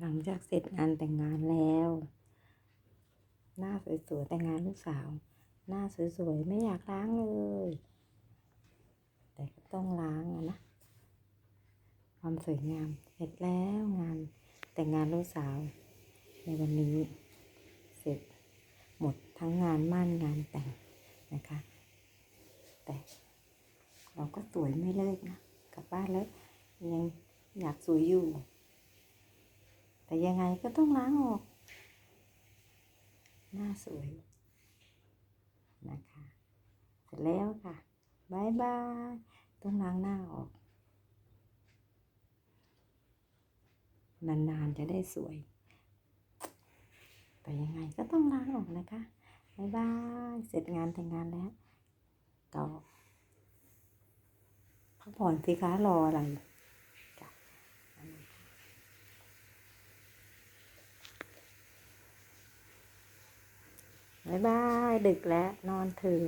หลังจากเสร็จงานแต่งงานแล้ว หน้าสวยๆแต่งงานลูกสาว หน้าสวยๆไม่อยากล้างเลย แต่ก็ต้องล้างนะ ความสวยงามเสร็จแล้วงานแต่งงานลูกสาว ในวันนี้เสร็จหมดทั้งงานมั่นงานแต่งนะคะ แต่เราก็สวยไม่เลิกนะกลับบ้านแล้วยังอยากสวยอยู่ แต่ยังไงก็ต้องล้างออก หน้าสวย นะคะ เสร็จแล้วค่ะบายบาย ต้องล้างหน้าออก นานๆจะได้สวย แต่ยังไงก็ต้องล้างออกนะคะบายบาย เสร็จงานแต่งงานแล้วต่อพักผ่อนสิคะรออะไรจ้ะ บายบาย ดึกแล้วนอนเถอะ